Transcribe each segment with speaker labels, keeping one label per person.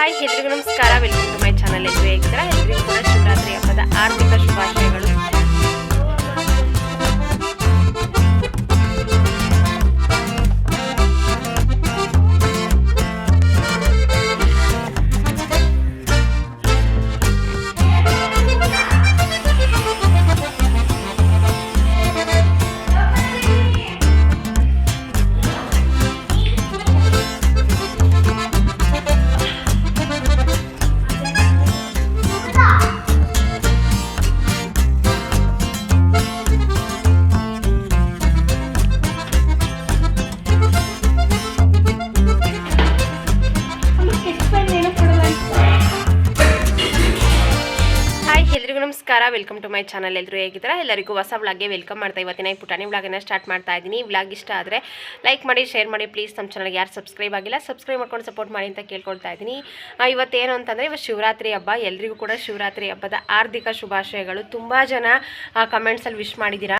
Speaker 1: Hi, ಎಲ್ರಿಗೂ ನಮಸ್ಕಾರ. Welcome to my channel ಎಲ್ಲರೂ ಹೇಗಿದ್ದೀರಾ? ಎಲ್ರಿಗೂ ಕೂಡ ಶಿವರಾತ್ರಿ ಹಬ್ಬದ ಆರ್ಥಿಕ ಶುಭಾಶಯಗಳು. ಎಲ್ರಿಗೂ ನಮಸ್ಕಾರ. ವೆಲ್ಕಮ್ ಟು ಮೈ ಚಾನಲ್ ಎಲ್ಲರೂ ಹೇಗಿದ್ದಾರೆ? ಎಲ್ಲರಿಗೂ ಹೊಸ ವ್ಲಾಗ್ಗೆ ವೆಲ್ಕಮ್ ಮಾಡ್ತಾ ಇವತ್ತಿನ ಈ ಪುಟಾಣಿ ವ್ಲಾಗನ್ನು ಸ್ಟಾರ್ಟ್ ಮಾಡ್ತಾ ಇದ್ದೀನಿ. ವ್ಲಾಗ್ ಇಷ್ಟ ಆದರೆ ಲೈಕ್ ಮಾಡಿ ಶೇರ್ ಮಾಡಿ. ಪ್ಲೀಸ್ ನಮ್ಮ ಚಾನಲ್ಗೆ ಯಾರು ಸಬ್ಸ್ಕ್ರೈಬ್ ಆಗಿಲ್ಲ ಸಬ್ಸ್ಕ್ರೈಬ್ ಮಾಡ್ಕೊಂಡು ಸಪೋರ್ಟ್ ಮಾಡಿ ಅಂತ ಕೇಳ್ಕೊಳ್ತಾ ಇದ್ದೀನಿ. ಇವತ್ತೇನು ಅಂತಂದರೆ ಇವತ್ತು ಶಿವರಾತ್ರಿ ಹಬ್ಬ. ಎಲ್ರಿಗೂ ಕೂಡ ಶಿವರಾತ್ರಿ ಹಬ್ಬದ ಆರ್ಥಿಕ ಶುಭಾಶಯಗಳು. ತುಂಬ ಜನ ಕಮೆಂಟ್ಸಲ್ಲಿ ವಿಶ್ ಮಾಡಿದ್ದೀರಾ?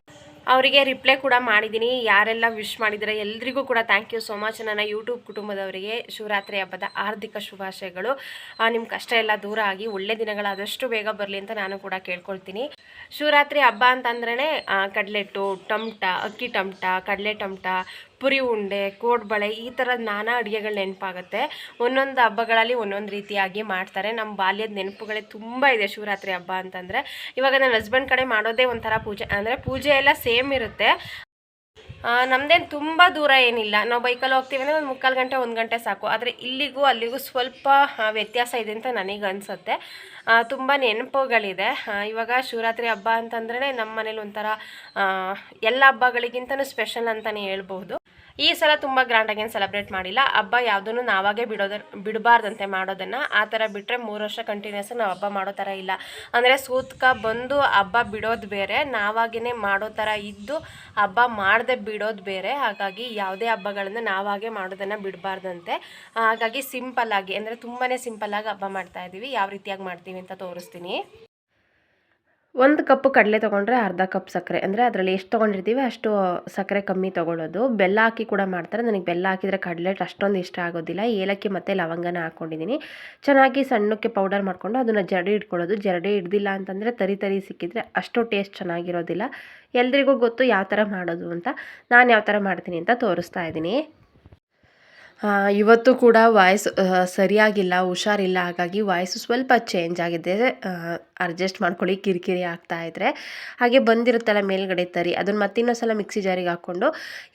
Speaker 1: ಅವರಿಗೆ ರಿಪ್ಲೈ ಕೂಡ ಮಾಡಿದ್ದೀನಿ ಯಾರೆಲ್ಲ ವಿಶ್ ಮಾಡಿದರೆ ಎಲ್ರಿಗೂ ಕೂಡ ಥ್ಯಾಂಕ್ ಯು ಸೋ ಮಚ್ ನನ್ನ ಯೂಟ್ಯೂಬ್ ಕುಟುಂಬದವರಿಗೆ ಶಿವರಾತ್ರಿ ಹಬ್ಬದ ಹಾರ್ದಿಕ ಶುಭಾಶಯಗಳು. ನಿಮ್ಮ ಕಷ್ಟ ಎಲ್ಲ ದೂರ ಆಗಿ ಒಳ್ಳೆ ದಿನಗಳಾದಷ್ಟು ಬೇಗ ಬರಲಿ ಅಂತ ನಾನು ಕೂಡ ಕೇಳ್ಕೊಳ್ತೀನಿ. ಶಿವರಾತ್ರಿ ಹಬ್ಬ ಅಂತಂದ್ರೇ ಕಡಲೆಟ್ಟು, ಟಮಟ, ಅಕ್ಕಿ ಟಮಟ, ಕಡಲೆ ಟಮಟ ಪುರಿ ಉಂಡೆ, ಕೋಡ್ಬಳೆ ಈ ಥರ ನಾನಾ ಅಡುಗೆಗಳು ನೆನಪಾಗುತ್ತೆ. ಒಂದೊಂದು ಹಬ್ಬಗಳಲ್ಲಿ ಒಂದೊಂದು ರೀತಿಯಾಗಿ ಮಾಡ್ತಾರೆ. ನಮ್ಮ ಬಾಲ್ಯದ ನೆನಪುಗಳೇ ತುಂಬ ಇದೆ ಶಿವರಾತ್ರಿ ಹಬ್ಬ ಅಂತಂದರೆ. ಇವಾಗ ನನ್ನ ಹಸ್ಬೆಂಡ್ ಕಡೆ ಮಾಡೋದೇ ಒಂಥರ ಪೂಜೆ, ಅಂದರೆ ಪೂಜೆ ಎಲ್ಲ ಸೇಮ್ ಇರುತ್ತೆ. ನಮ್ಮದೇನು ತುಂಬ ದೂರ ಏನಿಲ್ಲ. ನಾವು ಬೈಕಲ್ಲಿ ಹೋಗ್ತೀವಿ ಅಂದರೆ ಒಂದು ಮುಕ್ಕಾಲು ಗಂಟೆ, ಒಂದು ಗಂಟೆ ಸಾಕು. ಆದರೆ ಇಲ್ಲಿಗೂ ಅಲ್ಲಿಗೂ ಸ್ವಲ್ಪ ವ್ಯತ್ಯಾಸ ಇದೆ ಅಂತ ನನಗೆ ಅನಿಸುತ್ತೆ. ತುಂಬ ನೆನಪುಗಳಿದೆ. ಇವಾಗ ಶಿವರಾತ್ರಿ ಹಬ್ಬ ಅಂತಂದ್ರೆ ನಮ್ಮ ಮನೇಲಿ ಒಂಥರ ಎಲ್ಲ ಹಬ್ಬಗಳಿಗಿಂತನೂ ಸ್ಪೆಷಲ್ ಅಂತಲೇ ಹೇಳ್ಬೋದು ಈ ಸಲ ತುಂಬ ಗ್ರ್ಯಾಂಡಾಗೇನು ಸೆಲೆಬ್ರೇಟ್ ಮಾಡಿಲ್ಲ. ಹಬ್ಬ ಯಾವುದನ್ನು ನಾವಾಗೇ ಬಿಡೋದ, ಬಿಡಬಾರ್ದಂತೆ ಮಾಡೋದನ್ನು ಆ ಥರ ಬಿಟ್ಟರೆ ಮೂರು ವರ್ಷ ಕಂಟಿನ್ಯೂಸ್ ನಾವು ಹಬ್ಬ ಮಾಡೋ ಥರ ಇಲ್ಲ. ಅಂದರೆ ಸೂತ್ಕ ಬಂದು ಹಬ್ಬ ಬಿಡೋದು ಬೇರೆ ನಾವಾಗೇ ಮಾಡೋ ಥರ ಇದ್ದು ಹಬ್ಬ ಮಾಡದೆ ಬಿಡೋದು ಬೇರೆ. ಹಾಗಾಗಿ ಯಾವುದೇ ಹಬ್ಬಗಳನ್ನು ನಾವಾಗೇ ಮಾಡೋದನ್ನು ಬಿಡಬಾರ್ದಂತೆ. ಹಾಗಾಗಿ ಸಿಂಪಲ್ಲಾಗಿ ಅಂದರೆ ತುಂಬಾ ಸಿಂಪಲ್ಲಾಗಿ ಹಬ್ಬ ಮಾಡ್ತಾ ಇದ್ದೀವಿ ಯಾವ ರೀತಿಯಾಗಿ ಮಾಡ್ತೀವಿ ಅಂತ ತೋರಿಸ್ತೀನಿ. ಒಂದು ಕಪ್ ಕಡಲೆ ತೊಗೊಂಡ್ರೆ ಅರ್ಧ ಕಪ್ ಸಕ್ಕರೆ. ಅಂದರೆ ಅದರಲ್ಲಿ ಎಷ್ಟು ತೊಗೊಂಡಿರ್ತೀವಿ ಅಷ್ಟು ಸಕ್ಕರೆ ಕಮ್ಮಿ ತೊಗೊಳ್ಳೋದು. ಬೆಲ್ಲ ಹಾಕಿ ಕೂಡ ಮಾಡ್ತಾರೆ. ನನಗೆ ಬೆಲ್ಲ ಹಾಕಿದರೆ ಕಡಲೆ ಅಷ್ಟೊಂದು ಇಷ್ಟ ಆಗೋದಿಲ್ಲ. ಏಲಕ್ಕಿ ಮತ್ತು ಲವಂಗನ ಹಾಕ್ಕೊಂಡಿದ್ದೀನಿ ಚೆನ್ನಾಗಿ ಸಣ್ಣಕ್ಕೆ ಪೌಡರ್ ಮಾಡಿಕೊಂಡು ಅದನ್ನು ಜರಡಿ ಇಟ್ಕೊಳ್ಳೋದು. ಜರಡಿ ಹಿಡ್ದಿಲ್ಲ ಅಂತಂದರೆ ತರಿ ತರಿ ಸಿಕ್ಕಿದರೆ ಅಷ್ಟು ಟೇಸ್ಟ್ ಚೆನ್ನಾಗಿರೋದಿಲ್ಲ. ಎಲ್ರಿಗೂ ಗೊತ್ತು ಯಾವ ಥರ ಮಾಡೋದು ಅಂತ. ನಾನು ಯಾವ ಥರ ಮಾಡ್ತೀನಿ ಅಂತ ತೋರಿಸ್ತಾ ಇದ್ದೀನಿ. ಇವತ್ತು ಕೂಡ ವಾಯ್ಸ್ ಸರಿಯಾಗಿಲ್ಲ, ಹುಷಾರಿಲ್ಲ, ಹಾಗಾಗಿ ವಾಯ್ಸು ಸ್ವಲ್ಪ ಚೇಂಜ್ ಆಗಿದೆ. ಅಡ್ಜಸ್ಟ್ ಮಾಡ್ಕೊಳ್ಳಿ, ಕಿರಿಕಿರಿ ಆಗ್ತಾ ಇದ್ದರೆ ಹಾಗೆ ಬಂದಿರುತ್ತಲ್ಲ ಮೇಲ್ಗಡೆ ತರಿ, ಅದನ್ನು ಮತ್ತೆ ಇನ್ನೊಂದ್ಸಲ ಮಿಕ್ಸಿ ಜಾರಿಗೆ ಹಾಕ್ಕೊಂಡು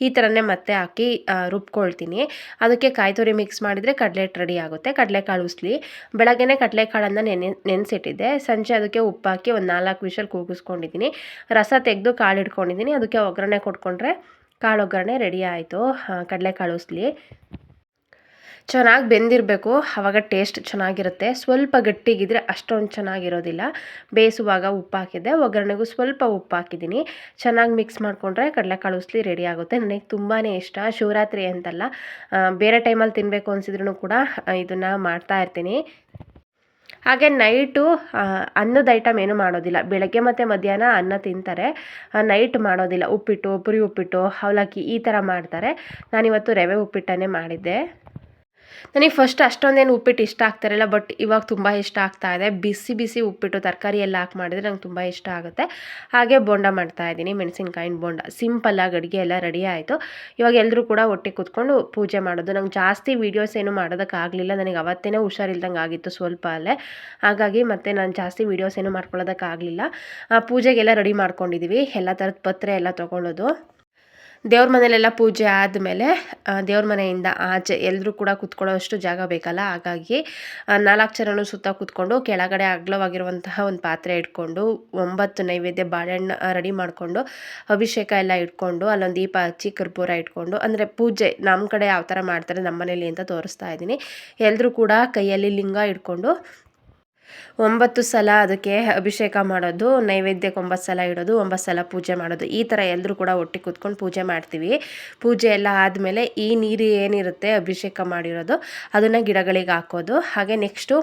Speaker 1: ಈ ಥರನೇ ಮತ್ತೆ ಹಾಕಿ ರುಬ್ಕೊಳ್ತೀನಿ. ಅದಕ್ಕೆ ಕಾಯಿ ತುರಿ ಮಿಕ್ಸ್ ಮಾಡಿದರೆ ಕಡಲೆಟ್ ರೆಡಿ ಆಗುತ್ತೆ. ಕಡಲೆಕಾಳು ಉಸ್ಲಿ, ಬೆಳಗ್ಗೆನೇ ಕಡಲೆಕಾಳನ್ನು ನೆನೆ, ನೆನೆಸಿಟ್ಟಿದ್ದೆ. ಸಂಜೆ ಅದಕ್ಕೆ ಉಪ್ಪು ಹಾಕಿ ಒಂದು ನಾಲ್ಕು ವಿಷಲ್ ಕೂಗಿಸ್ಕೊಂಡಿದ್ದೀನಿ. ರಸ ತೆಗೆದು ಕಾಳು ಇಟ್ಕೊಂಡಿದ್ದೀನಿ ಅದಕ್ಕೆ ಒಗ್ಗರಣೆ ಕೊಟ್ಕೊಂಡ್ರೆ ಕಾಳು ಒಗ್ಗರಣೆ ರೆಡಿ ಆಯಿತು ಕಡಲೆಕಾಳು ಉಸ್ಲಿ. ಚೆನ್ನಾಗಿ ಬೆಂದಿರಬೇಕು ಆವಾಗ ಟೇಸ್ಟ್ ಚೆನ್ನಾಗಿರುತ್ತೆ. ಸ್ವಲ್ಪ ಗಟ್ಟಿಗಿದ್ರೆ ಅಷ್ಟೊಂದು ಚೆನ್ನಾಗಿರೋದಿಲ್ಲ. ಬೇಯಿಸುವಾಗ ಉಪ್ಪು ಹಾಕಿದ್ದೆ, ಒಗ್ಗರಣೆಗೂ ಸ್ವಲ್ಪ ಉಪ್ಪು ಹಾಕಿದ್ದೀನಿ. ಚೆನ್ನಾಗಿ ಮಿಕ್ಸ್ ಮಾಡಿಕೊಂಡ್ರೆ ಕಡಲೆಕಾಳು ಉಸ್ಲಿ ರೆಡಿ ಆಗುತ್ತೆ. ನನಗೆ ತುಂಬಾ ಇಷ್ಟ. ಶಿವರಾತ್ರಿ ಅಂತಲ್ಲ ಬೇರೆ ಟೈಮಲ್ಲಿ ತಿನ್ನಬೇಕು ಅನಿಸಿದ್ರು ಕೂಡ ಇದನ್ನು ಮಾಡ್ತಾ ಇರ್ತೀನಿ. ಹಾಗೆ ನೈಟು ಅನ್ನದ ಐಟಮ್ ಏನು ಮಾಡೋದಿಲ್ಲ. ಬೆಳಗ್ಗೆ ಮತ್ತು ಮಧ್ಯಾಹ್ನ ಅನ್ನ ತಿಂತಾರೆ. ನೈಟ್ ಮಾಡೋದಿಲ್ಲ. ಉಪ್ಪಿಟ್ಟು, ಪುರಿ ಉಪ್ಪಿಟ್ಟು, ಅವಲಕ್ಕಿ ಈ ಥರ ಮಾಡ್ತಾರೆ. ನಾನಿವತ್ತು ರವೆ ಉಪ್ಪಿಟ್ಟನ್ನೇ ಮಾಡಿದ್ದೆ. ನನಗೆ ಫಸ್ಟ್ ಅಷ್ಟೊಂದೇನು ಉಪ್ಪಿಟ್ಟು ಇಷ್ಟ ಆಗ್ತಿರಲ್ಲ ಬಟ್ ಇವಾಗ ತುಂಬ ಇಷ್ಟ ಆಗ್ತಾ ಇದೆ. ಬಿಸಿ ಬಿಸಿ ಉಪ್ಪಿಟ್ಟು ತರಕಾರಿ ಎಲ್ಲ ಹಾಕಿ ಮಾಡಿದರೆ ನಂಗೆ ತುಂಬ ಇಷ್ಟ ಆಗುತ್ತೆ. ಹಾಗೆ ಬೋಂಡ ಮಾಡ್ತಾ ಇದ್ದೀನಿ ಮೆಣಸಿನ್ಕಾಯಿನ ಬೋಂಡ. ಸಿಂಪಲ್ಲಾಗಿ ಅಡುಗೆ ಎಲ್ಲ ರೆಡಿ ಆಯಿತು. ಇವಾಗ ಎಲ್ಲರೂ ಕೂಡ ಒಟ್ಟಿಗೆ ಕೂತ್ಕೊಂಡು ಪೂಜೆ ಮಾಡೋದು. ನಂಗೆ ಜಾಸ್ತಿ ವೀಡಿಯೋಸ್ ಏನು ಮಾಡೋದಕ್ಕಾಗಲಿಲ್ಲ ನನಗೆ ಅವತ್ತೇ ಹುಷಾರಿಲ್ದಂಗೆ ಆಗಿತ್ತು ಸ್ವಲ್ಪ ಅಲ್ಲೇ ಹಾಗಾಗಿ ಮತ್ತೆ ನಾನು ಜಾಸ್ತಿ ವೀಡಿಯೋಸ್ ಏನು ಮಾಡ್ಕೊಳ್ಳೋದಕ್ಕಾಗಲಿಲ್ಲ ಪೂಜೆಗೆಲ್ಲ ರೆಡಿ ಮಾಡ್ಕೊಂಡಿದ್ದೀವಿ ಎಲ್ಲ ಥರದ ಪತ್ರೆ ಎಲ್ಲ ತೊಗೊಳ್ಳೋದು ದೇವ್ರ ಮನೇಲೆಲ್ಲ ಪೂಜೆ ಆದಮೇಲೆ ದೇವ್ರ ಮನೆಯಿಂದ ಆಚೆ ಎಲ್ಲರೂ ಕೂಡ ಕುತ್ಕೊಳ್ಳೋಷ್ಟು ಜಾಗ ಬೇಕಲ್ಲ? ಹಾಗಾಗಿ ನಾಲ್ಕು ಜನನು ಸುತ್ತ ಕೂತ್ಕೊಂಡು, ಕೆಳಗಡೆ ಅಗ್ಲವಾಗಿರುವಂತಹ ಒಂದು ಪಾತ್ರೆ ಇಟ್ಕೊಂಡು, ಒಂಬತ್ತು ನೈವೇದ್ಯ ಬಾಳೆಹಣ್ಣು ರೆಡಿ ಮಾಡಿಕೊಂಡು, ಅಭಿಷೇಕ ಎಲ್ಲ ಇಟ್ಕೊಂಡು, ಅಲ್ಲೊಂದು ದೀಪ ಹಚ್ಚಿ ಕರ್ಪೂರ ಇಟ್ಕೊಂಡು, ಅಂದರೆ ಪೂಜೆ ನಮ್ಮ ಕಡೆ ಯಾವ ಥರ ಮಾಡ್ತಾರೆ ನಮ್ಮ ಮನೇಲಿ ಅಂತ ತೋರಿಸ್ತಾ ಇದ್ದೀನಿ. ಎಲ್ಲರೂ ಕೂಡ ಕೈಯಲ್ಲಿ ಲಿಂಗ ಇಟ್ಕೊಂಡು ಒಂಬತ್ತು ಸಲ ಅದಕ್ಕೆ ಅಭಿಷೇಕ ಮಾಡೋದು ನೈವೇದ್ಯಕ್ಕೆ ಒಂಬತ್ತು ಸಲ ಇಡೋದು, ಒಂಬತ್ತು ಸಲ ಪೂಜೆ ಮಾಡೋದು. ಈ ಥರ ಎಲ್ಲರೂ ಕೂಡ ಒಟ್ಟಿಗೆ ಕೂತ್ಕೊಂಡು ಪೂಜೆ ಮಾಡ್ತೀವಿ. ಪೂಜೆ ಎಲ್ಲ ಆದಮೇಲೆ ಈ ನೀರು ಏನಿರುತ್ತೆ ಅಭಿಷೇಕ ಮಾಡಿರೋದು, ಅದನ್ನು ಗಿಡಗಳಿಗೆ ಹಾಕೋದು. ಹಾಗೆ ನೆಕ್ಸ್ಟು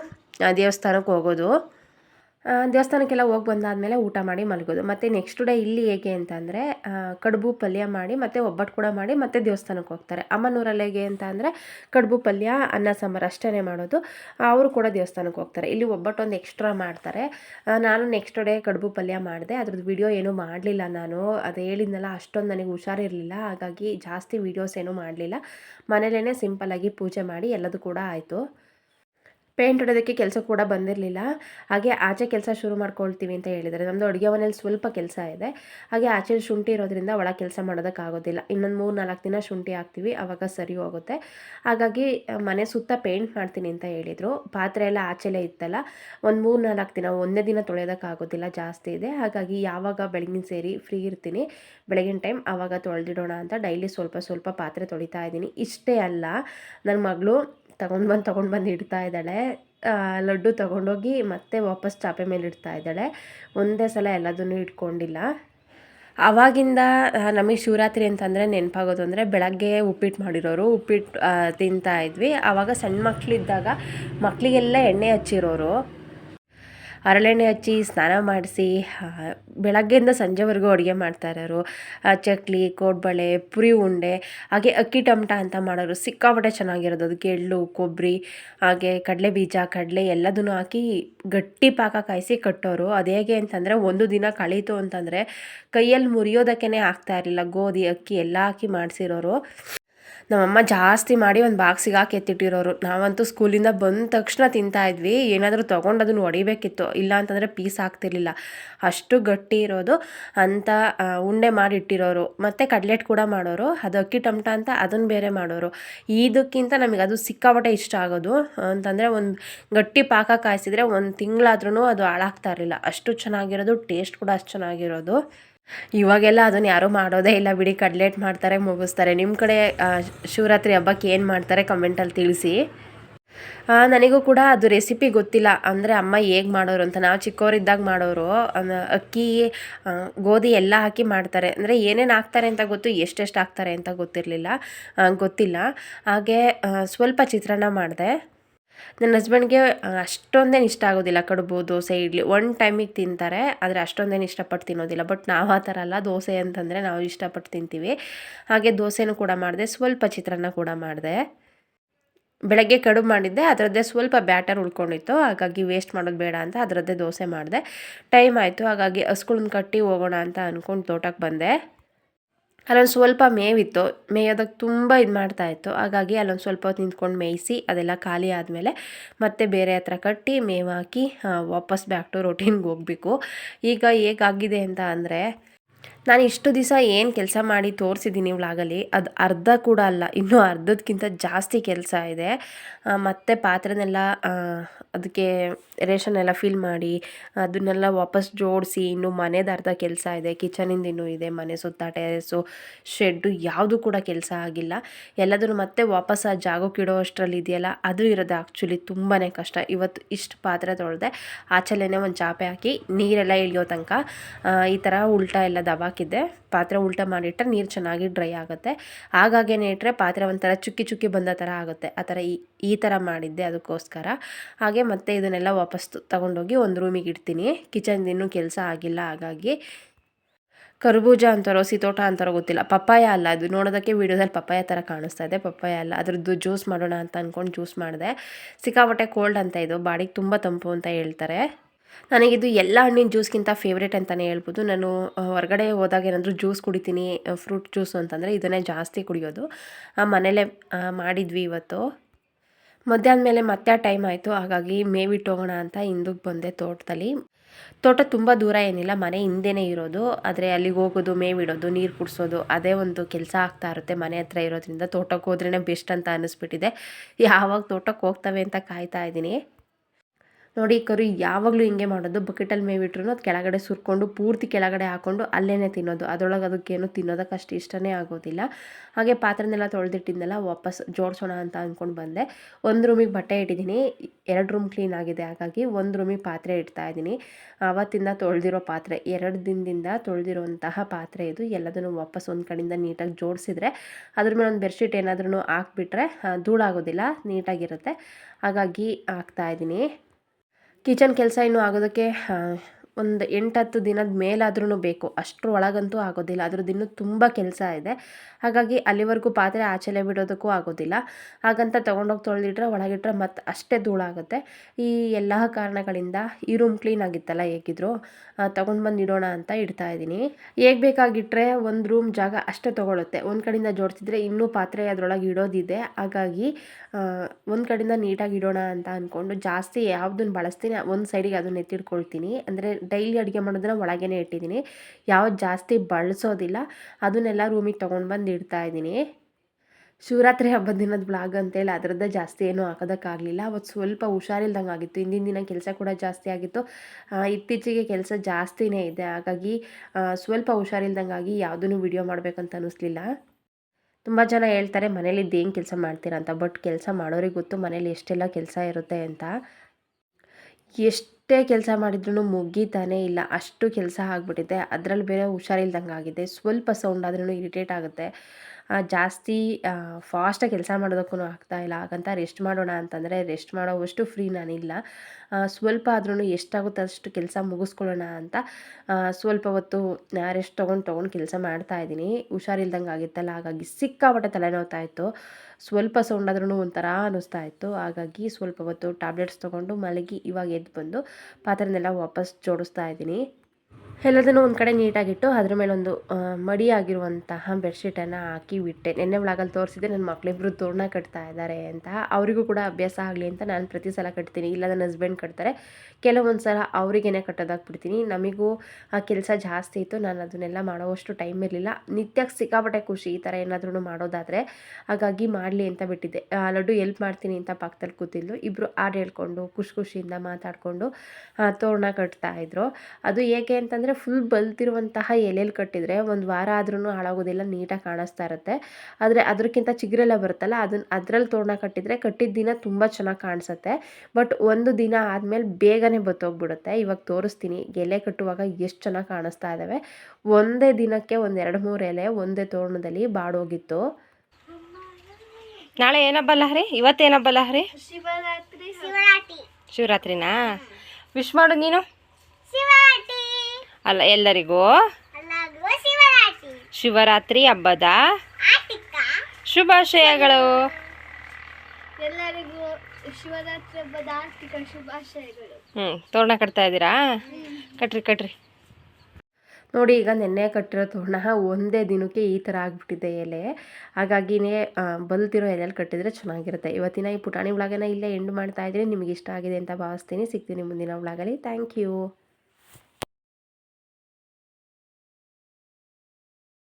Speaker 1: ದೇವಸ್ಥಾನಕ್ಕೆ ಹೋಗೋದು. ದೇವಸ್ಥಾನಕ್ಕೆಲ್ಲ ಹೋಗಿ ಬಂದಾದಮೇಲೆ ಊಟ ಮಾಡಿ ಮಲಗೋದು. ಮತ್ತು ನೆಕ್ಸ್ಟ್ ಡೇ ಇಲ್ಲಿ ಹೇಗೆ ಅಂತಂದರೆ ಕಡುಬು ಪಲ್ಯ ಮಾಡಿ, ಮತ್ತು ಒಬ್ಬಟ್ಟು ಕೂಡ ಮಾಡಿ, ಮತ್ತೆ ದೇವಸ್ಥಾನಕ್ಕೆ ಹೋಗ್ತಾರೆ. ಅಮ್ಮನೂರಲ್ಲಿ ಹೇಗೆ ಅಂತ ಅಂದರೆ, ಕಡುಬು ಪಲ್ಯ, ಅನ್ನ ಸಾಂಬಾರು ಅಷ್ಟೇ ಮಾಡೋದು. ಅವರು ಕೂಡ ದೇವಸ್ಥಾನಕ್ಕೆ ಹೋಗ್ತಾರೆ. ಇಲ್ಲಿ ಒಬ್ಬಟ್ಟು ಒಂದು ಎಕ್ಸ್ಟ್ರಾ ಮಾಡ್ತಾರೆ. ನಾನು ನೆಕ್ಸ್ಟ್ ಡೇ ಕಡುಬು ಪಲ್ಯ ಮಾಡಿದೆ. ಅದ್ರದ್ದು ವಿಡಿಯೋ ಏನೂ ಮಾಡಲಿಲ್ಲ ನಾನು. ಅದು ಹೇಳಿದ್ನಲ್ಲ, ಅಷ್ಟೊಂದು ನನಗೆ ಹುಷಾರಿರಲಿಲ್ಲ ಹಾಗಾಗಿ ಜಾಸ್ತಿ ವೀಡಿಯೋಸ್ ಏನೂ ಮಾಡಲಿಲ್ಲ. ಮನೇಲೇ ಸಿಂಪಲ್ಲಾಗಿ ಪೂಜೆ ಮಾಡಿ ಎಲ್ಲದೂ ಕೂಡ ಆಯಿತು. ಪೇಂಟ್ ಹೊಡೋದಕ್ಕೆ ಕೆಲಸ ಕೂಡ ಬಂದಿರಲಿಲ್ಲ. ಹಾಗೆ ಆಚೆ ಕೆಲಸ ಶುರು ಮಾಡ್ಕೊಳ್ತೀವಿ ಅಂತ ಹೇಳಿದರೆ ನಮ್ಮದು ಅಡುಗೆ ಮನೇಲಿ ಸ್ವಲ್ಪ ಕೆಲಸ ಇದೆ. ಹಾಗೆ ಆಚೆ ಶುಂಠಿ ಇರೋದ್ರಿಂದ ಒಳ ಕೆಲಸ ಮಾಡೋದಕ್ಕಾಗೋದಿಲ್ಲ ಇನ್ನೊಂದು ಮೂರು ನಾಲ್ಕು ದಿನ ಶುಂಠಿ ಹಾಕ್ತೀವಿ ಆವಾಗ ಸರಿ ಹೋಗುತ್ತೆ. ಹಾಗಾಗಿ ಮನೆ ಸುತ್ತ ಪೇಂಟ್ ಮಾಡ್ತೀನಿ ಅಂತ ಹೇಳಿದರು. ಪಾತ್ರೆ ಎಲ್ಲ ಆಚೆಲೇ ಇತ್ತಲ್ಲ. ಒಂದು ಮೂರು ನಾಲ್ಕು ದಿನ, ಒಂದೇ ದಿನ ತೊಳೆಯೋದಕ್ಕಾಗೋದಿಲ್ಲ ಜಾಸ್ತಿ ಇದೆ. ಹಾಗಾಗಿ ಯಾವಾಗ ಬೆಳಗಿನ ಸೇರಿ ಫ್ರೀ ಇರ್ತೀನಿ, ಬೆಳಗಿನ ಟೈಮ್ ಆವಾಗ ತೊಳೆದಿಡೋಣ ಅಂತ ಡೈಲಿ ಸ್ವಲ್ಪ ಸ್ವಲ್ಪ ಪಾತ್ರೆ ತೊಳಿತಾ ಇದ್ದೀನಿ. ಇಷ್ಟೇ ಅಲ್ಲ ನನ್ನ ಮಗಳು ತಗೊಂಡು ಬಂದು, ತೊಗೊಂಡು ಬಂದು ಇಡ್ತಾ ಇದ್ದಾಳೆ. ಲಡ್ಡು ತೊಗೊಂಡೋಗಿ ಮತ್ತೆ ವಾಪಸ್ ಚಾಪೆ ಮೇಲೆ ಇಡ್ತಾ ಇದ್ದಾಳೆ. ಒಂದೇ ಸಲ ಎಲ್ಲದನ್ನು ಇಟ್ಕೊಂಡಿಲ್ಲ. ಆವಾಗಿಂದ ನಮಗೆ ಶಿವರಾತ್ರಿ ಅಂತಂದರೆ ನೆನಪಾಗೋದು ಅಂದರೆ ಬೆಳಗ್ಗೆ ಉಪ್ಪಿಟ್ಟು ಮಾಡಿರೋರು, ಉಪ್ಪಿಟ್ಟು ತಿಂತಾ ಇದ್ವಿ. ಆವಾಗ ಸಣ್ಣ ಮಕ್ಕಳಿದ್ದಾಗ ಮಕ್ಕಳಿಗೆಲ್ಲ ಎಣ್ಣೆ ಹಚ್ಚಿರೋರು. ಹರಳೆಣ್ಣೆ ಹಚ್ಚಿ ಸ್ನಾನ ಮಾಡಿಸಿ ಬೆಳಗ್ಗೆಯಿಂದ ಸಂಜೆವರೆಗೂ ಅಡುಗೆ ಮಾಡ್ತಾ ಇರೋರು. ಚಕ್ಲಿ, ಕೋಡ್ಬಳೆ, ಪುರಿ ಉಂಡೆ, ಹಾಗೆ ಅಕ್ಕಿ ಟಮಟ ಅಂತ ಮಾಡೋರು. ಸಿಕ್ಕಾಪಟ್ಟೆ ಚೆನ್ನಾಗಿರೋದು. ಅದಕ್ಕೆ ಎಳ್ಳು, ಕೊಬ್ಬರಿ, ಹಾಗೆ ಕಡಲೆ ಬೀಜ, ಕಡಲೆ ಎಲ್ಲದನ್ನು ಹಾಕಿ ಗಟ್ಟಿ ಪಾಕ ಕಾಯಿಸಿ ಕಟ್ಟೋರು. ಅದು ಹೇಗೆ ಅಂತಂದರೆ, ಒಂದು ದಿನ ಕಳೀತು ಅಂತಂದರೆ ಕೈಯಲ್ಲಿ ಮುರಿಯೋದಕ್ಕೇ ಆಗ್ತಾ ಇರಲಿಲ್ಲ. ಗೋಧಿ, ಅಕ್ಕಿ ಎಲ್ಲ ಹಾಕಿ ಮಾಡಿಸಿರೋರು. ನಮ್ಮಮ್ಮ ಜಾಸ್ತಿ ಮಾಡಿ ಒಂದು ಬಾಕ್ಸಿಗೆ ಹಾಕಿ ಎತ್ತಿಟ್ಟಿರೋರು. ನಾವಂತೂ ಸ್ಕೂಲಿಂದ ಬಂದ ತಕ್ಷಣ ತಿಂತಾ ಇದ್ವಿ. ಏನಾದರೂ ತೊಗೊಂಡು ಅದನ್ನು ಹೊಡಿಬೇಕಿತ್ತು. ಇಲ್ಲ ಅಂತಂದರೆ ಪೀಸ್ ಆಗ್ತಿರ್ಲಿಲ್ಲ ಅಷ್ಟು ಗಟ್ಟಿ ಇರೋದು. ಅಂತ ಉಂಡೆ ಮಾಡಿ ಇಟ್ಟಿರೋರು. ಮತ್ತು ಕಡ್ಲೆಟ್ ಕೂಡ ಮಾಡೋರು. ಅದು ಅಕ್ಕಿ ಟಮಟ ಅಂತ ಅದನ್ನು ಬೇರೆ ಮಾಡೋರು. ಇದಕ್ಕಿಂತ ನಮಗೆ ಅದು ಸಿಕ್ಕಾಪಟ್ಟೆ ಇಷ್ಟ ಆಗೋದು. ಅಂತಂದರೆ ಒಂದು ಗಟ್ಟಿ ಪಾಕ ಕಾಯಿಸಿದ್ರೆ ಒಂದು ತಿಂಗಳಾದ್ರೂ ಅದು ಹಾಳಾಗ್ತಾ ಇರಲಿಲ್ಲ. ಅಷ್ಟು ಚೆನ್ನಾಗಿರೋದು, ಟೇಸ್ಟ್ ಕೂಡ ಅಷ್ಟು ಚೆನ್ನಾಗಿರೋದು. ಇವಾಗೆಲ್ಲ ಅದನ್ನು ಯಾರೂ ಮಾಡೋದೇ ಇಲ್ಲ. ಬಿಡಿ ಕಡ್ಲೆಟ್ ಮಾಡ್ತಾರೆ, ಮುಗಿಸ್ತಾರೆ. ನಿಮ್ಮ ಕಡೆ ಶಿವರಾತ್ರಿ ಹಬ್ಬಕ್ಕೆ ಏನು ಮಾಡ್ತಾರೆ ಕಮೆಂಟಲ್ಲಿ ತಿಳಿಸಿ. ನನಗೂ ಕೂಡ ಅದು ರೆಸಿಪಿ ಗೊತ್ತಿಲ್ಲ. ಅಂದರೆ ಅಮ್ಮ ಹೇಗೆ ಮಾಡೋರು ಅಂತ. ನಾವು ಚಿಕ್ಕವರಿದ್ದಾಗ ಮಾಡೋರು ಅಕ್ಕಿ ಗೋಧಿ ಎಲ್ಲ ಹಾಕಿ ಮಾಡ್ತಾರೆ. ಅಂದರೆ ಏನೇನು ಹಾಕ್ತಾರೆ ಅಂತ ಗೊತ್ತು, ಎಷ್ಟೆಷ್ಟು ಹಾಕ್ತಾರೆ ಅಂತ ಗೊತ್ತಿರಲಿಲ್ಲ. ಗೊತ್ತಿಲ್ಲ. ಹಾಗೆ ಸ್ವಲ್ಪ ಚಿತ್ರಾನ್ನ ಮಾಡಿದೆ. ನನ್ನ ಹಸ್ಬೆಂಡ್ಗೆ ಅಷ್ಟೊಂದೇನು ಇಷ್ಟ ಆಗೋದಿಲ್ಲ ಕಡುಬು ದೋಸೆ, ಇಡ್ಲಿ. ಒನ್ ಟೈಮಿಗೆ ತಿಂತಾರೆ, ಆದರೆ ಅಷ್ಟೊಂದೇನು ಇಷ್ಟಪಟ್ಟು ತಿನ್ನೋದಿಲ್ಲ. ಬಟ್ ನಾವು ಆ ಥರ ಅಲ್ಲ. ದೋಸೆ ಅಂತಂದರೆ ನಾವು ಇಷ್ಟಪಟ್ಟು ತಿಂತೀವಿ. ಹಾಗೆ ದೋಸೆನೂ ಕೂಡ ಮಾಡಿದೆ, ಸ್ವಲ್ಪ ಚಿತ್ರಾನ್ನ ಕೂಡ ಮಾಡಿದೆ. ಬೆಳಗ್ಗೆ ಕಡುಬು ಮಾಡಿದ್ದೆ, ಅದರದ್ದೇ ಸ್ವಲ್ಪ ಬ್ಯಾಟರ್ ಉಳ್ಕೊಂಡಿತ್ತು. ಹಾಗಾಗಿ ವೇಸ್ಟ್ ಮಾಡೋದು ಬೇಡ ಅಂತ ಅದರದ್ದೇ ದೋಸೆ ಮಾಡಿದೆ. ಟೈಮ್ ಆಯಿತು. ಹಾಗಾಗಿ ಹಸ್ಗಳನ್ನ ಕಟ್ಟಿ ಹೋಗೋಣ ಅಂತ ಅಂದ್ಕೊಂಡು ತೋಟಕ್ಕೆ ಬಂದೆ. ಅಲ್ಲೊಂದು ಸ್ವಲ್ಪ ಮೇವಿತ್ತು ಮೇಯೋದಕ್ಕೆ ತುಂಬ ಇದು ಮಾಡ್ತಾ ಇತ್ತು. ಹಾಗಾಗಿ ಅಲ್ಲೊಂದು ಸ್ವಲ್ಪ ಹೊತ್ತು ನಿಂತ್ಕೊಂಡು ಮೇಯಿಸಿ ಅದೆಲ್ಲ ಖಾಲಿ ಆದಮೇಲೆ ಮತ್ತೆ ಬೇರೆ ಹತ್ರ ಕಟ್ಟಿ ಮೇವು ಹಾಕಿ ಆ, ವಾಪಸ್ ಬ್ಯಾಕ್ ಟು ರೊಟೀನ್ಗೆ ಹೋಗಬೇಕು. ಈಗ ಹೇಗಾಗಿದೆ ಅಂತ ಅಂದರೆ ನಾನು ಇಷ್ಟು ದಿವಸ ಏನು ಕೆಲಸ ಮಾಡಿ ತೋರಿಸಿದ್ದೀನಿ ವ್ಲಾಗಲ್ಲಿ ಅದು ಅರ್ಧ ಕೂಡ ಅಲ್ಲ, ಇನ್ನೂ ಅರ್ಧಕ್ಕಿಂತ ಜಾಸ್ತಿ ಕೆಲಸ ಇದೆ. ಮತ್ತು ಪಾತ್ರೆನೆಲ್ಲ ಅದಕ್ಕೆ ರೇಷನ್ ಎಲ್ಲ ಫಿಲ್ ಮಾಡಿ, ಅದನ್ನೆಲ್ಲ ವಾಪಸ್ ಜೋಡಿಸಿ, ಇನ್ನು ಮನೆದು ಅರ್ಧ ಕೆಲಸ ಇದೆ, ಕಿಚನಿಂದ ಇನ್ನೂ ಇದೆ, ಮನೆ ಸುತ್ತ ಟೆರೆಸು, ಶೆಡ್ಡು ಯಾವುದು ಕೂಡ ಕೆಲಸ ಆಗಿಲ್ಲ. ಎಲ್ಲದನ್ನು ಮತ್ತೆ ವಾಪಸ್ ಆ ಜಾಗಕ್ಕೆ ಇಡೋ ಅಷ್ಟರಲ್ಲಿ ಇದೆಯಲ್ಲ, ಅದು ಇರೋದು ಆ್ಯಕ್ಚುಲಿ ತುಂಬಾ ಕಷ್ಟ. ಇವತ್ತು ಇಷ್ಟು ಪಾತ್ರೆ ತೊಳೆದೆ, ಆಚೆಲೇನೆ ಒಂದು ಚಾಪೆ ಹಾಕಿ ನೀರೆಲ್ಲ ಇಳಿಯೋ ತನಕ ಈ ಥರ ಉಲ್ಟಾ ಎಲ್ಲ ದಬಾಕಿದ್ದೆ ಪಾತ್ರೆ ಉಲ್ಟಾ ಮಾಡಿಟ್ರೆ ನೀರು ಚೆನ್ನಾಗಿ ಡ್ರೈ ಆಗುತ್ತೆ. ಹಾಗಾಗೇನೆ ಇಟ್ಟರೆ ಪಾತ್ರೆ ಒಂಥರ ಚುಕ್ಕಿ ಚುಕ್ಕಿ ಬಂದ ಥರ ಆಗುತ್ತೆ. ಆ ಥರ ಈ ಈ ಥರ ಮಾಡಿದ್ದೆ ಅದಕ್ಕೋಸ್ಕರ. ಹಾಗೆ ಮತ್ತೆ ಇದನ್ನೆಲ್ಲ ವಾಪಸ್ ತಗೊಂಡೋಗಿ ಒಂದು ರೂಮಿಗೆ ಇಡ್ತೀನಿ. ಕಿಚನ್ದು ಇನ್ನೂ ಕೆಲಸ ಆಗಿಲ್ಲ, ಹಾಗಾಗಿ. ಕರ್ಬೂಜ ಅಂತಾರೋ, ಸಿತೋಟ ಅಂತಾರೋ ಗೊತ್ತಿಲ್ಲ. ಪಪ್ಪಾಯ ಅಲ್ಲ ಅದು. ನೋಡೋದಕ್ಕೆ ವೀಡಿಯೋದಲ್ಲಿ ಪಪ್ಪಾಯ ಥರ ಕಾಣಿಸ್ತಾ ಇದೆ. ಪಪ್ಪಾಯ ಅಲ್ಲ. ಅದ್ರದ್ದು ಜ್ಯೂಸ್ ಮಾಡೋಣ ಅಂತ ಅಂದ್ಕೊಂಡು ಜ್ಯೂಸ್ ಮಾಡಿದೆ. ಸಿಕ್ಕಾಪಟ್ಟೆ ಕೋಲ್ಡ್ ಅಂತ ಇದು. ಬಾಡಿಗೆ ತುಂಬ ತಂಪು ಅಂತ ಹೇಳ್ತಾರೆ. ನನಗಿದು ಎಲ್ಲ ಹಣ್ಣಿನ ಜ್ಯೂಸ್ಗಿಂತ ಫೇವ್ರೇಟ್ ಅಂತಲೇ ಹೇಳ್ಬೋದು. ನಾನು ಹೊರಗಡೆ ಹೋದಾಗ ಏನಾದರೂ ಜ್ಯೂಸ್ ಕುಡಿತೀನಿ ಫ್ರೂಟ್ ಜ್ಯೂಸು ಅಂತಂದರೆ ಇದನ್ನೇ ಜಾಸ್ತಿ ಕುಡಿಯೋದು. ಆ, ಮನೇಲೇ ಮಾಡಿದ್ವಿ ಇವತ್ತು. ಮಧ್ಯಾಹ್ನ ಮೇಲೆ ಮತ್ತೆ ಟೈಮ್ ಆಯಿತು ಹಾಗಾಗಿ ಮೇವಿಟ್ಟು ಹೋಗೋಣ ಅಂತ ಹಿಂದಕ್ಕೆ ಬಂದೆ ತೋಟದಲ್ಲಿ. ತೋಟ ತುಂಬ ದೂರ ಏನಿಲ್ಲ ಮನೆ ಹಿಂದೆನೇ ಇರೋದು. ಆದರೆ ಅಲ್ಲಿಗೆ ಹೋಗೋದು ಮೇವಿಡೋದು ನೀರು ಕುಡಿಸೋದು ಅದೇ ಒಂದು ಕೆಲಸ ಆಗ್ತಾ ಇರುತ್ತೆ ಮನೆ ಹತ್ರ ಇರೋದ್ರಿಂದ. ತೋಟಕ್ಕೆ ಹೋದ್ರೇ ಬೆಸ್ಟ್ ಅಂತ ಅನ್ನಿಸ್ಬಿಟ್ಟಿದೆ ಯಾವಾಗ ತೋಟಕ್ಕೆ ಹೋಗ್ತವೆ ಅಂತ ಕಾಯ್ತಾ ಇದ್ದೀನಿ. ನೋಡಿ ಕರು ಯಾವಾಗಲೂ ಹಿಂಗೆ ಮಾಡೋದು. ಬಕೆಟಲ್ಲಿ ಮೇವಿಟ್ರು ಅದು ಕೆಳಗಡೆ ಸುರ್ಕೊಂಡು ಪೂರ್ತಿ ಕೆಳಗಡೆ ಹಾಕ್ಕೊಂಡು ಅಲ್ಲೇ ತಿನ್ನೋದು. ಅದರೊಳಗೆ ಅದಕ್ಕೇನು ತಿನ್ನೋದಕ್ಕೆ ಅಷ್ಟು ಇಷ್ಟನೇ ಆಗೋದಿಲ್ಲ. ಹಾಗೆ ಪಾತ್ರೆನೆಲ್ಲ ತೊಳೆದಿಟ್ಟಿದ್ನೆಲ್ಲ, ವಾಪಸ್ ಜೋಡಿಸೋಣ ಅಂತ ಅಂದ್ಕೊಂಡು ಬಂದೆ. ಒಂದು ರೂಮಿಗೆ ಬಟ್ಟೆ ಇಟ್ಟಿದ್ದೀನಿ ಎರಡು ರೂಮ್ ಕ್ಲೀನ್ ಆಗಿದೆ. ಹಾಗಾಗಿ ಒಂದು ರೂಮಿಗೆ ಪಾತ್ರೆ ಇಡ್ತಾ ಇದ್ದೀನಿ. ಆವತ್ತಿಂದ ತೊಳೆದಿರೋ ಪಾತ್ರೆ, ಎರಡು ದಿನದಿಂದ ತೊಳೆದಿರುವಂತಹ ಪಾತ್ರೆ ಇದು. ಎಲ್ಲದನ್ನು ವಾಪಸ್ ಒಂದು ಕಡೆಯಿಂದ ನೀಟಾಗಿ ಜೋಡಿಸಿದ್ರೆ ಅದ್ರ ಮೇಲೆ ಒಂದು ಬೆಡ್ಶೀಟ್ ಏನಾದ್ರೂ ಹಾಕ್ಬಿಟ್ರೆ ಧೂಳಾಗೋದಿಲ್ಲ, ನೀಟಾಗಿರುತ್ತೆ. ಹಾಗಾಗಿ ಹಾಕ್ತಾ ಇದ್ದೀನಿ. ಕಿಚನ್ ಕೆಲಸ ಇನ್ನೂ ಆಗೋದಕ್ಕೆ ಒಂದು ಎಂಟತ್ತು ದಿನದ ಮೇಲಾದ್ರೂ ಬೇಕು. ಅಷ್ಟರ ಒಳಗಂತೂ ಆಗೋದಿಲ್ಲ. ಅದ್ರದ್ದು ಇನ್ನೂ ತುಂಬ ಕೆಲಸ ಇದೆ. ಹಾಗಾಗಿ ಅಲ್ಲಿವರೆಗೂ ಪಾತ್ರೆ ಆಚೆಲೆ ಬಿಡೋದಕ್ಕೂ ಆಗೋದಿಲ್ಲ. ಹಾಗಂತ ತೊಗೊಂಡೋಗಿ ತೊಳೆದಿಟ್ರೆ ಒಳಗಿಟ್ರೆ ಮತ್ತೆ ಅಷ್ಟೇ ಧೂಳಾಗುತ್ತೆ. ಈ ಎಲ್ಲ ಕಾರಣಗಳಿಂದ ಈ ರೂಮ್ ಕ್ಲೀನ್ ಆಗಿತ್ತಲ್ಲ ಹೇಗಿದ್ರು? ತೊಗೊಂಡು ಬಂದು ಇಡೋಣ ಅಂತ ಇಡ್ತಾ ಇದ್ದೀನಿ. ಹೇಗೆ ಬೇಕಾಗಿಟ್ರೆ ಒಂದು ರೂಮ್ ಜಾಗ ಅಷ್ಟೇ ತೊಗೊಳುತ್ತೆ. ಒಂದು ಕಡೆಯಿಂದ ಜೋಡಿಸಿದ್ರೆ ಇನ್ನೂ ಪಾತ್ರೆ ಅದರೊಳಗೆ ಇಡೋದಿದೆ. ಹಾಗಾಗಿ ಒಂದು ಕಡೆಯಿಂದ ನೀಟಾಗಿ ಇಡೋಣ ಅಂತ ಅಂದ್ಕೊಂಡು ಜಾಸ್ತಿ ಯಾವುದನ್ನು ಬಳಸ್ತೀನಿ, ಒಂದು ಸೈಡಿಗೆ ಅದನ್ನ ಎತ್ತಿಡ್ಕೊಳ್ತೀನಿ ಅಂದರೆ ಡೈಲಿ ಅಡುಗೆ ಮಾಡೋದನ್ನ ಒಳಗೇ ಇಟ್ಟಿದ್ದೀನಿ. ಯಾವ್ದು ಜಾಸ್ತಿ ಬಳಸೋದಿಲ್ಲ. ಅದನ್ನೆಲ್ಲ ರೂಮಿಗೆ ತೊಗೊಂಡು ಬಂದು ಇಡ್ತಾ ಇದ್ದೀನಿ. ಶಿವರಾತ್ರಿ ಹಬ್ಬದ ದಿನದ ಬ್ಲಾಗ್ ಅಂತೇಳಿ ಅದರದ್ದೇ ಜಾಸ್ತಿ ಏನೂ ಹಾಕೋದಕ್ಕಾಗಲಿಲ್ಲ. ಅವತ್ತು ಸ್ವಲ್ಪ ಹುಷಾರಿಲ್ದಂಗೆ ಆಗಿತ್ತು. ಹಿಂದಿನ ದಿನ ಕೆಲಸ ಕೂಡ ಜಾಸ್ತಿ ಆಗಿತ್ತು. ಇತ್ತೀಚೆಗೆ ಕೆಲಸ ಜಾಸ್ತಿನೇ ಇದೆ. ಹಾಗಾಗಿ ಸ್ವಲ್ಪ ಹುಷಾರಿಲ್ದಂಗಾಗಿ ಯಾವುದನ್ನು ವಿಡಿಯೋ ಮಾಡಬೇಕಂತ ಅನ್ನಿಸ್ಲಿಲ್ಲ ತುಂಬ ಜನ ಹೇಳ್ತಾರೆ, ಮನೇಲಿ ಏನು ಕೆಲಸ ಮಾಡ್ತೀರಾ ಅಂತ. ಬಟ್ ಕೆಲಸ ಮಾಡೋರಿಗೆ ಗೊತ್ತು ಮನೇಲಿ ಎಷ್ಟೆಲ್ಲ ಕೆಲಸ ಇರುತ್ತೆ ಅಂತ. ಎಷ್ಟೇ ಕೆಲಸ ಮಾಡಿದ್ರೂ ಮುಗೀತಾನೇ ಇಲ್ಲ. ಅಷ್ಟು ಕೆಲಸ ಆಗಿಬಿಟ್ಟಿದೆ. ಅದರಲ್ಲಿ ಬೇರೆ ಹುಷಾರಿಲ್ದಂಗೆ ಆಗಿದೆ ಸ್ವಲ್ಪ ಸೌಂಡ್ ಆದ್ರೂ ಇರಿಟೇಟ್ ಆಗುತ್ತೆ. ಜಾಸ್ತಿ ಫಾಸ್ಟಾಗಿ ಕೆಲಸ ಮಾಡೋದಕ್ಕೂ ಆಗ್ತಾಯಿಲ್ಲ ಹಾಗಂತ ರೆಸ್ಟ್ ಮಾಡೋಣ ಅಂತಂದರೆ ರೆಸ್ಟ್ ಮಾಡೋವಷ್ಟು ಫ್ರೀ ನಾನಿಲ್ಲ. ಸ್ವಲ್ಪ ಆದ್ರೂ ಎಷ್ಟಾಗುತ್ತೆ ಅಷ್ಟು ಕೆಲಸ ಮುಗಿಸ್ಕೊಳ್ಳೋಣ ಅಂತ ಸ್ವಲ್ಪ ಹೊತ್ತು ರೆಸ್ಟ್ ತೊಗೊಂಡು ತೊಗೊಂಡು ಕೆಲಸ ಮಾಡ್ತಾ ಇದ್ದೀನಿ. ಹುಷಾರಿಲ್ದಂಗೆ ಆಗಿತ್ತಲ್ಲ, ಹಾಗಾಗಿ ಸಿಕ್ಕಾಪಟ್ಟೆ ತಲೆನೋವ್ತಾ ಸ್ವಲ್ಪ ಸೌಂಡ್ ಆದ್ರೂ ಒಂಥರ ಅನ್ನಿಸ್ತಾ ಇತ್ತು ಹಾಗಾಗಿ ಸ್ವಲ್ಪ ಹೊತ್ತು ಟ್ಯಾಬ್ಲೆಟ್ಸ್ ತೊಗೊಂಡು ಮಲಗಿ ಇವಾಗ ಎದ್ದು ಬಂದು ಪಾತ್ರೆನೆಲ್ಲ ವಾಪಸ್ ಜೋಡಿಸ್ತಾ ಇದ್ದೀನಿ. ಎಲ್ಲದನ್ನು ಒಂದು ಕಡೆ ನೀಟಾಗಿಟ್ಟು ಅದ್ರ ಮೇಲೊಂದು ಒಂದು ಮಡಿ ಆಗಿರುವಂತಹ ಬೆಡ್ಶೀಟನ್ನು ಹಾಕಿ ಬಿಟ್ಟೆ. ನೆನ್ನೆ ಒಳಗಲ್ಲಿ ತೋರಿಸಿದ್ದೆ ನನ್ನ ಮಕ್ಕಳಿಬ್ರು ತೋರಣ ಕಟ್ತಾ ಇದ್ದಾರೆ ಅಂತ. ಅವರಿಗೂ ಕೂಡ ಅಭ್ಯಾಸ ಆಗಲಿ ಅಂತ ನಾನು ಪ್ರತಿ ಸಲ ಕಟ್ತೀನಿ. ಇಲ್ಲ ನನ್ನ ಹಸ್ಬೆಂಡ್ ಕಟ್ತಾರೆ. ಕೆಲವೊಂದು ಸಲ ಅವರಿಗೇನೆ ಕಟ್ಟೋದಾಗ್ಬಿಡ್ತೀನಿ. ನಮಗೂ ಆ ಕೆಲಸ ಜಾಸ್ತಿ ಇತ್ತು. ನಾನು ಅದನ್ನೆಲ್ಲ ಮಾಡೋವಷ್ಟು ಟೈಮ್ ಇರಲಿಲ್ಲ. ನಿತ್ಯಕ್ಕೆ ಸಿಕ್ಕಾಪಟ್ಟೆ ಖುಷಿ ಈ ಥರ ಏನಾದ್ರೂ ಮಾಡೋದಾದರೆ, ಹಾಗಾಗಿ ಮಾಡಲಿ ಅಂತ ಬಿಟ್ಟಿದ್ದೆ. ಲಡ್ಡು ಎಲ್ಪ್ ಮಾಡ್ತೀನಿ ಅಂತ ಪಕ್ಕದಲ್ಲಿ ಕೂತಿದ್ಲು. ಇಬ್ಬರು ಹಾಡು ಹೇಳ್ಕೊಂಡು, ಖುಷಿ ಖುಷಿಯಿಂದ ಮಾತಾಡಿಕೊಂಡು ತೋರಣ ಕಟ್ತಾ ಇದ್ರು. ಅದು ಏಕೆ ಅಂತಂದರೆ ಫುಲ್ ಬಲ್ತಿರುವಂತಹ ಎಲೆಯಲ್ಲಿ ಕಟ್ಟಿದರೆ ಒಂದು ವಾರ ಆದ್ರೂ ಹಾಳಾಗೋದಿಲ್ಲ ನೀಟಾಗಿ ಕಾಣಿಸ್ತಾ ಇರುತ್ತೆ. ಆದರೆ ಅದಕ್ಕಿಂತ ಚಿಗುರೆಲ್ಲ ಬರುತ್ತಲ್ಲ ಅದನ್ನ ಅದರಲ್ಲಿ ತೋರಣ ಕಟ್ಟಿದರೆ ಕಟ್ಟಿದ ದಿನ ತುಂಬ ಚೆನ್ನಾಗಿ ಕಾಣಿಸುತ್ತೆ. ಬಟ್ ಒಂದು ದಿನ ಆದಮೇಲೆ ಬೇಗನೆ ಬತ್ತೋಗ್ಬಿಡುತ್ತೆ. ಇವಾಗ ತೋರಿಸ್ತೀನಿ ಎಲೆ ಕಟ್ಟುವಾಗ ಎಷ್ಟು ಚೆನ್ನಾಗಿ ಕಾಣಿಸ್ತಾ ಇದ್ದಾವೆ ಒಂದೇ ದಿನಕ್ಕೆ ಒಂದು ಎರಡು ಮೂರು ಎಲೆ ಒಂದೇ ತೋರಣದಲ್ಲಿ ಬಾಡೋಗಿತ್ತು. ನಾಳೆ ಏನಬ್ಬಲ್ಲ ಲಹರಿ? ಇವತ್ತೇನಬ್ಬಲ್ಲ
Speaker 2: ಶಿವರಾತ್ರಿ.
Speaker 1: ಶಿವರಾತ್ರಿನಾ? ವಿಶ್ ಮಾಡು ನೀನು.
Speaker 2: ಶಿವರಾತ್ರಿ.
Speaker 1: ಅಲ್ಲ ಎಲ್ಲರಿಗೂ?
Speaker 2: ಶಿವರಾತ್ರಿ
Speaker 1: ಶಿವರಾತ್ರಿ ಹಬ್ಬದ ಶುಭಾಶಯಗಳು.
Speaker 2: ಎಲ್ಲರಿಗೂ ಶಿವರಾತ್ರಿ ಹಬ್ಬದ ಆರ್ಥಿಕ ಶುಭಾಶಯಗಳು.
Speaker 1: ಹ್ಞೂ ತೋರಣ ಕಟ್ತಾ ಇದ್ದೀರಾ? ಕಟ್ರಿ ಕಟ್ರಿ. ನೋಡಿ ಈಗ ನೆನ್ನೆ ಕಟ್ಟಿರೋ ತೋರಣ ಒಂದೇ ದಿನಕ್ಕೆ ಈ ಥರ ಆಗಿಬಿಟ್ಟಿದೆ ಎಲೆ. ಹಾಗಾಗಿನೇ ಬಲ್ತಿರೋ ಎಲೆಯಲ್ಲಿ ಕಟ್ಟಿದರೆ ಚೆನ್ನಾಗಿರುತ್ತೆ. ಇವತ್ತಿನ ಈ ಪುಟಾಣಿ ವ್ಲಾಗನ ಇಲ್ಲೇ ಎಂಡ್ ಮಾಡ್ತಾ ಇದ್ದೀನಿ. ನಿಮಗೆ ಇಷ್ಟ ಆಗಿದೆ ಅಂತ ಭಾವಿಸ್ತೀನಿ. ಸಿಗ್ತೀನಿ ಮುಂದಿನ ವ್ಲಾಗಲ್ಲಿ. Thank you.